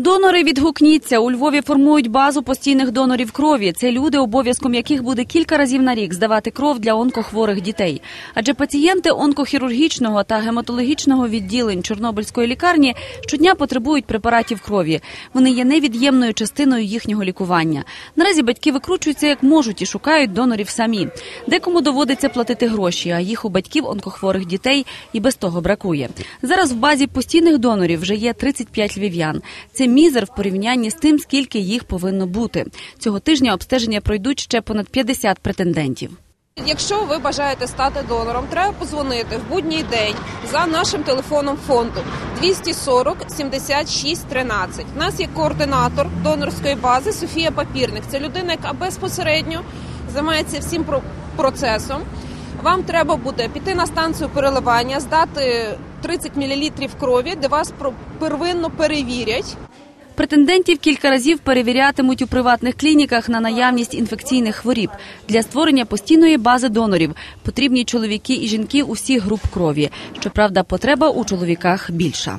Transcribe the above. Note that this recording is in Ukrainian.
Донори відгукніться. У Львові формують базу постійних донорів крові. Це люди, обов'язком яких буде кілька разів на рік здавати кров для онкохворих дітей. Адже пацієнти онкохірургічного та гематологічного відділень Чорнобильської лікарні щодня потребують препаратів крові. Вони є невід'ємною частиною їхнього лікування. Наразі батьки викручуються як можуть і шукають донорів самі. Декому доводиться платити гроші, а їх у батьків онкохворих дітей і без того бракує. Зараз в базі постійних донорів вже є 35 львів'ян. Це мізер в порівнянні з тим, скільки їх повинно бути. Цього тижня обстеження пройдуть ще понад 50 претендентів. Якщо ви бажаєте стати донором, треба позвонити в будній день за нашим телефоном фонду 240 76 13. У нас є координатор донорської бази Софія Папірник. Це людина, яка безпосередньо займається всім про- процесом. Вам треба буде піти на станцію переливання, здати 30 мл крові, де вас первинно перевірять. Претендентів кілька разів перевірятимуть у приватних клініках на наявність інфекційних хворіб. Для створення постійної бази донорів потрібні чоловіки і жінки усіх груп крові. Щоправда, потреба у чоловіках більша.